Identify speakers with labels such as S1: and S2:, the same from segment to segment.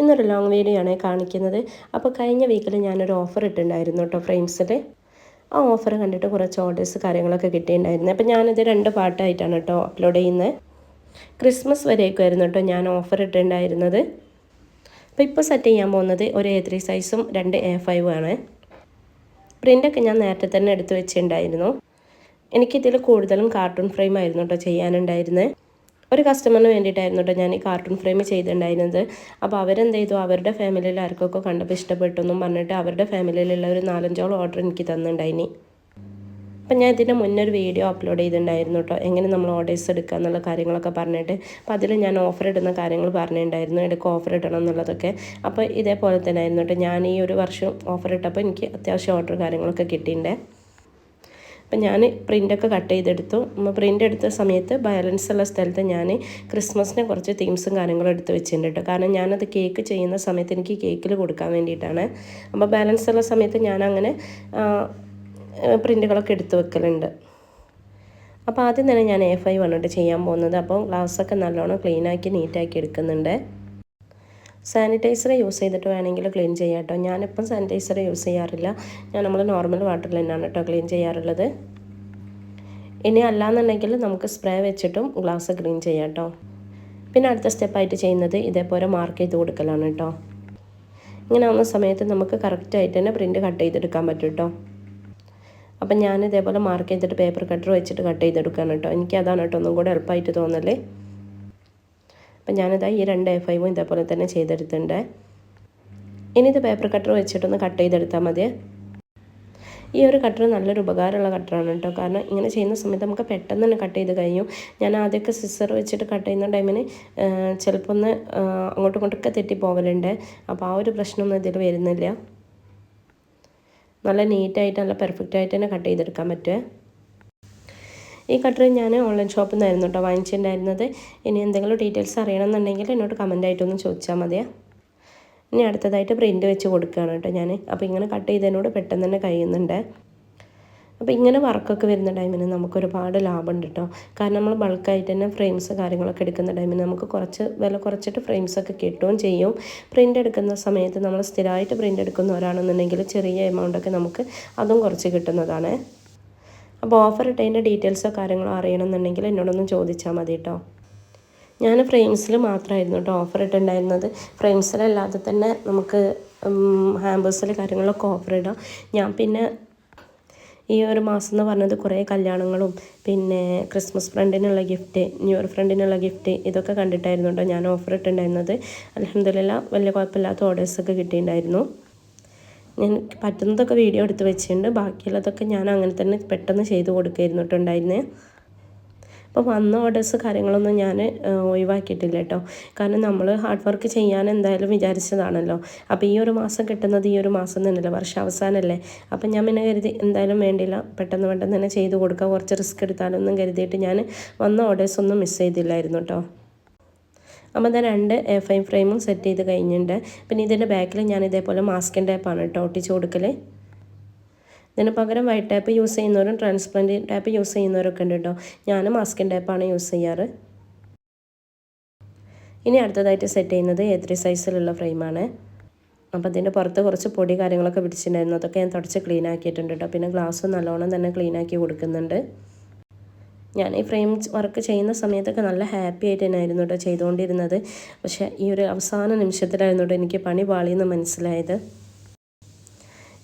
S1: ഇന്നൊരു long video ആണ് കാണിക്കുന്നത്. അപ്പോൾ കഴിഞ്ഞ വീക്കിൽ ഞാനൊരു ഓഫർ ഇട്ടിട്ടുണ്ടായിരുന്നു കേട്ടോ ഫ്രെയിംസിൽ ആ ഓഫർ കണ്ടിട്ട് കുറച്ച് ഓർഡേഴ്സ് കാര്യങ്ങളൊക്കെ കിട്ടിയിട്ടുണ്ടായിരുന്നു. അപ്പോൾ ഞാനിത് രണ്ട് പാട്ടായിട്ടാണ് കേട്ടോ അപ്ലോഡ് ചെയ്യുന്നത്. ക്രിസ്മസ് വരെയൊക്കെയായിരുന്നു കേട്ടോ ഞാൻ ഓഫർ ഇട്ടിട്ടുണ്ടായിരുന്നത്. അപ്പോൾ ഇപ്പോൾ സെറ്റ് ചെയ്യാൻ പോകുന്നത് ഒരു എ ത്രീ സൈസും രണ്ട് എ ഫൈവും ആണ്. പ്രിന്റൊക്കെ ഞാൻ നേരത്തെ തന്നെ എടുത്തു വെച്ചിട്ടുണ്ടായിരുന്നു. എനിക്കിതിൽ കൂടുതലും കാർട്ടൂൺ ഫ്രെയിം ആയിരുന്നു കേട്ടോ ചെയ്യാനുണ്ടായിരുന്നത്. ഒരു കസ്റ്റമറിന് വേണ്ടിയിട്ടായിരുന്നു കേട്ടോ ഞാൻ ഈ കാർട്ടൂൺ ഫ്രെയിം ചെയ്തിട്ടുണ്ടായിരുന്നത്. അപ്പോൾ അവരെന്ത് ചെയ്തു? അവരുടെ ഫാമിലിയിൽ ആർക്കൊക്കെ കണ്ടപ്പോൾ ഇഷ്ടപ്പെട്ടു എന്നും പറഞ്ഞിട്ട് അവരുടെ ഫാമിലിയിലുള്ള ഒരു നാലഞ്ചോളം ഓർഡർ എനിക്ക് തന്നിട്ടുണ്ടായിനി. അപ്പം ഞാൻ ഇതിന്റെ മുന്നേ ഒരു വീഡിയോ അപ്ലോഡ് ചെയ്തിട്ടുണ്ടായിരുന്നു കേട്ടോ എങ്ങനെ നമ്മൾ ഓർഡേഴ്സ് എടുക്കുക എന്നുള്ള കാര്യങ്ങളൊക്കെ പറഞ്ഞിട്ട്. അപ്പോൾ അതിൽ ഞാൻ ഓഫർ ഇടുന്ന കാര്യങ്ങൾ പറഞ്ഞിട്ടുണ്ടായിരുന്നു. എടുക്കുക ഓഫർ ഇടണം എന്നുള്ളതൊക്കെ. അപ്പോൾ ഇതേപോലെ തന്നെ ആയിരുന്നു കേട്ടോ ഞാൻ ഈ ഒരു വർഷം ഓഫർ ഇട്ടപ്പോൾ എനിക്ക് അത്യാവശ്യം ഓർഡർ കാര്യങ്ങളൊക്കെ കിട്ടിയിട്ടുണ്ട്. അപ്പം ഞാൻ പ്രിന്റൊക്കെ കട്ട് ചെയ്തെടുത്തു. പ്രിന്റ് എടുത്ത സമയത്ത് ബാലൻസ് ഉള്ള സ്ഥലത്ത് ഞാൻ ക്രിസ്മസിന് കുറച്ച് തീംസും കാര്യങ്ങളും എടുത്ത് വെച്ചിട്ടുണ്ട് കാരണം ഞാനത് കേക്ക് ചെയ്യുന്ന സമയത്ത് എനിക്ക് കേക്കിൽ കൊടുക്കാൻ വേണ്ടിയിട്ടാണ്. അപ്പോൾ ബാലൻസ് ഉള്ള സമയത്ത് ഞാൻ അങ്ങനെ പ്രിന്റുകളൊക്കെ എടുത്തു വെക്കലുണ്ട്. അപ്പോൾ ആദ്യം തന്നെ ഞാൻ എ ഫൈവ് ആണ് ചെയ്യാൻ പോകുന്നത്. അപ്പോൾ ഗ്ലാസ്സൊക്കെ നല്ലോണം ക്ലീനാക്കി നീറ്റാക്കി എടുക്കുന്നുണ്ട്. സാനിറ്റൈസർ യൂസ് ചെയ്തിട്ട് വേണമെങ്കിൽ ക്ലീൻ ചെയ്യാം കേട്ടോ. ഞാനിപ്പം സാനിറ്റൈസർ യൂസ് ചെയ്യാറില്ല. ഞാൻ നമ്മൾ നോർമൽ വാട്ടറിൽ തന്നെയാണ് കേട്ടോ ക്ലീൻ ചെയ്യാറുള്ളത്. ഇനി അല്ലാന്നുണ്ടെങ്കിൽ നമുക്ക് സ്പ്രേ വെച്ചിട്ടും ഗ്ലാസ് ക്ലീൻ ചെയ്യാം കേട്ടോ. പിന്നെ അടുത്ത സ്റ്റെപ്പായിട്ട് ചെയ്യുന്നത് ഇതേപോലെ മാർക്ക് ചെയ്ത് കൊടുക്കലാണ് കേട്ടോ. ഇങ്ങനെ ആവുന്ന സമയത്ത് നമുക്ക് കറക്റ്റായിട്ട് തന്നെ പ്രിന്റ് കട്ട് ചെയ്തെടുക്കാൻ പറ്റും കേട്ടോ. അപ്പം ഞാൻ ഇതേപോലെ മാർക്ക് ചെയ്തിട്ട് പേപ്പർ കട്ടർ വെച്ചിട്ട് കട്ട് ചെയ്തെടുക്കുകയാണ് കേട്ടോ. എനിക്ക് അതാണ് കേട്ടോ ഒന്നും കൂടെ എളുപ്പമായിട്ട് തോന്നല്ലേ അപ്പം ഞാനിതാ ഈ രണ്ട് എ ഫൈവും ഇതേപോലെ തന്നെ ചെയ്തെടുത്തിട്ടുണ്ട്. ഇനി ഇത് പേപ്പർ കട്ടർ വെച്ചിട്ടൊന്ന് കട്ട് ചെയ്തെടുത്താൽ മതി. ഈ ഒരു കട്ടർ നല്ലൊരു ഉപകാരമുള്ള കട്ടറാണ് കേട്ടോ. കാരണം ഇങ്ങനെ ചെയ്യുന്ന സമയത്ത് നമുക്ക് പെട്ടെന്ന് തന്നെ കട്ട് ചെയ്ത് കഴിയും. ഞാൻ ആദ്യമൊക്കെ സിസർ വെച്ചിട്ട് കട്ട് ചെയ്യുന്ന ടൈമിന് ചിലപ്പോൾ ഒന്ന് അങ്ങോട്ടും ഇങ്ങോട്ടൊക്കെ തെറ്റിപ്പോകലുണ്ട് അപ്പോൾ ആ ഒരു പ്രശ്നമൊന്നും ഇതിൽ വരുന്നില്ല. നല്ല നീറ്റായിട്ട് നല്ല പെർഫെക്റ്റായിട്ട് തന്നെ കട്ട് ചെയ്തെടുക്കാൻ പറ്റുമേ ഈ കട്ടർ ഞാൻ ഓൺലൈൻ ഷോപ്പിൽ നിന്നായിരുന്നു കേട്ടോ വാങ്ങിച്ചിട്ടുണ്ടായിരുന്നത്. ഇനി എന്തെങ്കിലും ഡീറ്റെയിൽസ് അറിയണമെന്നുണ്ടെങ്കിൽ എന്നോട് കമന്റ് ആയിട്ടൊന്ന് ചോദിച്ചാൽ മതിയാ. ഇനി അടുത്തതായിട്ട് പ്രിന്റ് വെച്ച് കൊടുക്കുകയാണ് കേട്ടോ ഞാൻ അപ്പോൾ ഇങ്ങനെ കട്ട് ചെയ്തതിനോട് പെട്ടെന്ന് തന്നെ കഴിയുന്നുണ്ട്. അപ്പോൾ ഇങ്ങനെ വർക്കൊക്കെ വരുന്ന ടൈമിന് നമുക്ക് ഒരുപാട് ലാഭമുണ്ട് കേട്ടോ കാരണം നമ്മൾ ബൾക്കായിട്ട് തന്നെ ഫ്രെയിംസ് കാര്യങ്ങളൊക്കെ എടുക്കുന്ന ടൈമിന് നമുക്ക് കുറച്ച് വില കുറച്ചിട്ട് ഫ്രെയിംസൊക്കെ കിട്ടുകയും ചെയ്യും. പ്രിന്റ് എടുക്കുന്ന സമയത്ത് നമ്മൾ സ്ഥിരമായിട്ട് പ്രിന്റ് എടുക്കുന്നവരാണെന്നുണ്ടെങ്കിൽ ചെറിയ എമൗണ്ടൊക്കെ നമുക്ക് അതും കുറച്ച് കിട്ടുന്നതാണ്. അപ്പോൾ ഓഫർ ഇട്ടതിന്റെ ഡീറ്റെയിൽസോ കാര്യങ്ങളോ അറിയണമെന്നുണ്ടെങ്കിൽ എന്നോടൊന്ന് ചോദിച്ചാൽ മതി കേട്ടോ ഞാൻ ഫ്രെയിംസിൽ മാത്രമായിരുന്നു കേട്ടോ ഓഫർ ഇട്ടുണ്ടായിരുന്നത് ഫ്രെയിംസിലല്ലാതെ തന്നെ നമുക്ക് ഹാമ്പേഴ്സിൽ കാര്യങ്ങളൊക്കെ ഓഫർ ഇടാം. ഞാൻ പിന്നെ ഈ ഒരു മാസം എന്ന് പറഞ്ഞത് കുറേ കല്യാണങ്ങളും പിന്നെ ക്രിസ്മസ് ഫ്രണ്ടിനുള്ള ഗിഫ്റ്റ് ന്യൂ ഇയർ ഫ്രണ്ടിനുള്ള ഗിഫ്റ്റ് ഇതൊക്കെ കണ്ടിട്ടായിരുന്നു കേട്ടോ ഞാൻ ഓഫർ ഇട്ടുണ്ടായിരുന്നത് അലഹമില്ല വലിയ കുഴപ്പമില്ലാത്ത ഓർഡേഴ്സൊക്കെ കിട്ടിയിട്ടുണ്ടായിരുന്നു. ഞാൻ പറ്റുന്നതൊക്കെ വീഡിയോ എടുത്ത് വെച്ചിട്ടുണ്ട്. ബാക്കിയുള്ളതൊക്കെ ഞാൻ അങ്ങനെ തന്നെ പെട്ടെന്ന് ചെയ്ത് ഉണ്ടായിരുന്നേ. അപ്പോൾ വന്ന ഓർഡേഴ്സ് കാര്യങ്ങളൊന്നും ഞാൻ ഒഴിവാക്കിയിട്ടില്ല കേട്ടോ കാരണം നമ്മൾ ഹാർഡ് വർക്ക് ചെയ്യാൻ എന്തായാലും വിചാരിച്ചതാണല്ലോ. അപ്പോൾ ഈ ഒരു മാസം കിട്ടുന്നത് ഈ ഒരു മാസം തന്നെയല്ലേ വർഷം അവസാനമല്ലേ അപ്പം ഞാൻ പിന്നെ കരുതി എന്തായാലും വേണ്ടില്ല പെട്ടെന്ന് പെട്ടെന്ന് തന്നെ ചെയ്ത് കൊടുക്കുക കുറച്ച് റിസ്ക് എടുത്താലൊന്നും കരുതിയിട്ട് ഞാൻ വന്ന ഓർഡേഴ്സ് ഒന്നും മിസ് ചെയ്തില്ലായിരുന്നു കേട്ടോ അപ്പോൾ ഞാൻ രണ്ട് ഐ ഫ്രെയിമും സെറ്റ് ചെയ്ത് കഴിഞ്ഞിട്ടുണ്ട് പിന്നെ ഇതിന്റെ ബാക്കിൽ ഞാൻ ഇതേപോലെ മാസ്കിൻ ടേപ്പാണ് കേട്ടോ ഒട്ടിച്ച് കൊടുക്കൽ ഇതിന് പകരം വൈറ്റ് ടാപ്പ് യൂസ് ചെയ്യുന്നവരും ട്രാൻസ്പെറന്റ് ടാപ്പ് യൂസ് ചെയ്യുന്നവരൊക്കെ ഉണ്ട് കേട്ടോ ഞാൻ മാസ്കിൻ ടേപ്പാണ് യൂസ് ചെയ്യാറ്. ഇനി അടുത്തതായിട്ട് സെറ്റ് ചെയ്യുന്നത് എ ത്രീ സൈസിലുള്ള ഫ്രെയിമാണ് അപ്പോൾ അതിന്റെ പുറത്ത് കുറച്ച് പൊടി കാര്യങ്ങളൊക്കെ പിടിച്ചിട്ടുണ്ടായിരുന്നു. അതൊക്കെ ഞാൻ തുടച്ച് ക്ലീൻ ആക്കിയിട്ടുണ്ട് കേട്ടോ പിന്നെ ഗ്ലാസ് നല്ലോണം തന്നെ ക്ലീൻ ആക്കി കൊടുക്കുന്നുണ്ട്. ഞാൻ ഈ ഫ്രെയിം വർക്ക് ചെയ്യുന്ന സമയത്തൊക്കെ നല്ല ഹാപ്പി ആയിട്ട് തന്നെയായിരുന്നു കേട്ടോ ചെയ്തുകൊണ്ടിരുന്നത്. പക്ഷേ ഈ ഒരു അവസാന നിമിഷത്തിലായിരുന്നു കേട്ടോ എനിക്ക് പണി പാളിയെന്ന് മനസ്സിലായത്.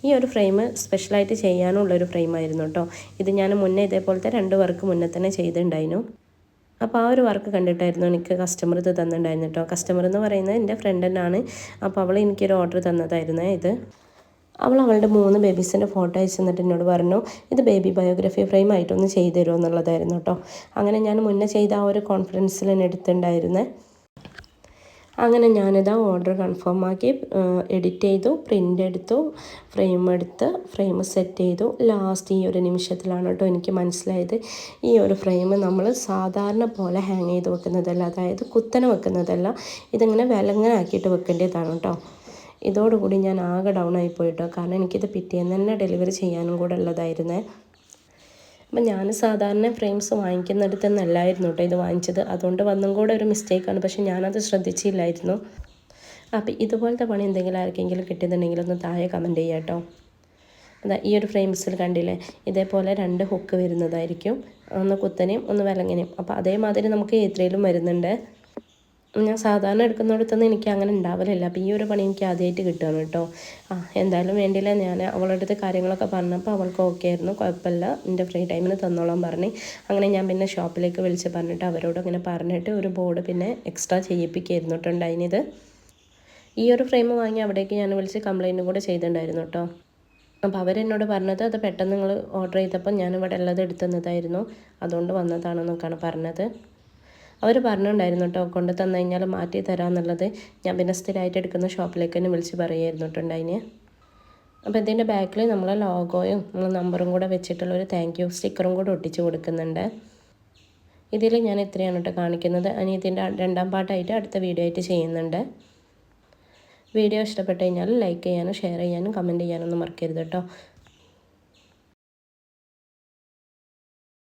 S1: ഈ ഒരു ഫ്രെയിം സ്പെഷ്യലായിട്ട് ചെയ്യാനുള്ളൊരു ഫ്രെയിമായിരുന്നു കേട്ടോ. ഇത് ഞാൻ മുന്നേ ഇതേപോലത്തെ രണ്ട് വർക്ക് മുന്നേ തന്നെ ചെയ്തിട്ടുണ്ടായിരുന്നു. അപ്പോൾ ആ ഒരു വർക്ക് കണ്ടിട്ടായിരുന്നു എനിക്ക് കസ്റ്റമർ ഇത് തന്നിട്ടുണ്ടായിരുന്നു കേട്ടോ. കസ്റ്റമർ എന്ന് പറയുന്നത് എന്റെ ഫ്രണ്ട് തന്നെയാണ്. അപ്പോൾ അവൾ എനിക്കൊരു ഓർഡർ തന്നതായിരുന്നു ഇത്. അവൾ അവളുടെ മൂന്ന് ബേബീസിന്റെ ഫോട്ടോ അയച്ചു തന്നിട്ട് എന്നോട് പറഞ്ഞു ഇത് ബേബി ബയോഗ്രഫി ഫ്രെയിം ആയിട്ടൊന്ന് ചെയ്തു തരുമോ എന്നുള്ളതായിരുന്നു കേട്ടോ അങ്ങനെ ഞാൻ മുന്നേ ചെയ്ത ആ ഒരു കോൺഫിഡൻസിൽ തന്നെ എടുത്തിട്ടുണ്ടായിരുന്നേ. അങ്ങനെ ഞാനിത് ഓർഡർ കൺഫേം ആക്കി എഡിറ്റ് ചെയ്തു പ്രിന്റ് എടുത്തു ഫ്രെയിം എടുത്ത് ഫ്രെയിം സെറ്റ് ചെയ്തു. ലാസ്റ്റ് ഈ ഒരു നിമിഷത്തിലാണ് കേട്ടോ എനിക്ക് മനസ്സിലായത്. ഈ ഒരു ഫ്രെയിം നമ്മൾ സാധാരണ പോലെ ഹാങ് ചെയ്ത് വെക്കുന്നതല്ല അതായത് കുത്തനെ വെക്കുന്നതല്ല. ഇതിങ്ങനെ വിലങ്ങനാക്കിയിട്ട് വെക്കേണ്ടതാണ് കേട്ടോ ഇതോടുകൂടി ഞാൻ ആകെ ഡൗൺ ആയി പോയിട്ടോ. കാരണം എനിക്കിത് പിറ്റേന്ന് തന്നെ ഡെലിവറി ചെയ്യാനും കൂടെ ഉള്ളതായിരുന്നേ. അപ്പം ഞാൻ സാധാരണ ഫ്രെയിംസ് വാങ്ങിക്കുന്നിടത്ത് നിന്നല്ലായിരുന്നു കേട്ടോ ഇത് വാങ്ങിച്ചത്. അതുകൊണ്ട് വന്നും കൂടെ ഒരു മിസ്റ്റേക്കാണ് പക്ഷെ ഞാനത് ശ്രദ്ധിച്ചില്ലായിരുന്നു. അപ്പോൾ ഇതുപോലത്തെ പണി എന്തെങ്കിലും ആർക്കെങ്കിലും കിട്ടിയിട്ടുണ്ടെങ്കിൽ ഒന്ന് താഴെ കമന്റ് ചെയ്യാം കേട്ടോ. അതാ ഈ ഒരു ഫ്രെയിംസിൽ കണ്ടില്ലേ? ഇതേപോലെ രണ്ട് ഹുക്ക് വരുന്നതായിരിക്കും. ഒന്ന് കുത്തനെയും ഒന്ന് വിലങ്ങനെയും. അപ്പോൾ അതേമാതിരി നമുക്ക് എത്രയിലും വരുന്നുണ്ട്. ഞാൻ സാധാരണ എടുക്കുന്നിടത്തൊന്നും എനിക്ക് അങ്ങനെ ഉണ്ടാവലില്ല. അപ്പോൾ ഈ ഒരു പണി എനിക്ക് ആദ്യമായിട്ട് കിട്ടുകയാണ് കേട്ടോ. ആ എന്തായാലും വേണ്ടിയില്ല. ഞാൻ അവളുടെ അടുത്ത് കാര്യങ്ങളൊക്കെ പറഞ്ഞപ്പോൾ അവൾക്ക് ഓക്കെ ആയിരുന്നു. കുഴപ്പമില്ല. എന്റെ ഫ്രീ ടൈമിന് തന്നോളാൻ പറഞ്ഞ്. അങ്ങനെ ഞാൻ പിന്നെ ഷോപ്പിലേക്ക് വിളിച്ച് പറഞ്ഞിട്ട് അവരോട് അങ്ങനെ പറഞ്ഞിട്ട് ഒരു ബോർഡ് പിന്നെ എക്സ്ട്രാ ചെയ്യിപ്പിക്കായിരുന്നു കേട്ടോ ഉണ്ടായിനിത് ഈ ഒരു ഫ്രെയിം വാങ്ങി അവിടേക്ക് ഞാൻ വിളിച്ച് കംപ്ലയിന്റും കൂടെ ചെയ്തിട്ടുണ്ടായിരുന്നു കേട്ടോ. അപ്പോൾ അവരെന്നോട് പറഞ്ഞത് അത് പെട്ടെന്ന് നിങ്ങൾ ഓർഡർ ചെയ്തപ്പോൾ ഞാൻ ഇവിടെ ഉള്ളത് എടുത്തുന്നതായിരുന്നു. അതുകൊണ്ട് വന്നതാണെന്നൊക്കെയാണ് പറഞ്ഞത്. അവർ പറഞ്ഞിട്ടുണ്ടായിരുന്നു കേട്ടോ കൊണ്ട് തന്നു കഴിഞ്ഞാൽ മാറ്റി തരാമെന്നുള്ളത് ഞാൻ പിന്നെ സ്ഥിരമായിട്ട് എടുക്കുന്ന ഷോപ്പിലേക്ക് തന്നെ വിളിച്ച് പറയുമായിരുന്നു കേട്ടോ അപ്പോൾ ഇതിന്റെ ബാക്കിൽ നമ്മൾ ലോഗോയും നമ്മൾ നമ്പറും കൂടെ വെച്ചിട്ടുള്ള ഒരു താങ്ക് യു സ്റ്റിക്കറും കൂടെ ഒട്ടിച്ച് കൊടുക്കുന്നുണ്ട്. ഇതിൽ ഞാൻ ഇത്രയാണ് കേട്ടോ കാണിക്കുന്നത്. ഇനി ഇതിന്റെ രണ്ടാം പാട്ടായിട്ട് അടുത്ത വീഡിയോ ആയിട്ട് ചെയ്യുന്നുണ്ട്. വീഡിയോ ഇഷ്ടപ്പെട്ട് കഴിഞ്ഞാൽ ലൈക്ക് ചെയ്യാനും ഷെയർ ചെയ്യാനും കമന്റ് ചെയ്യാനൊന്നും മറക്കരുത് കേട്ടോ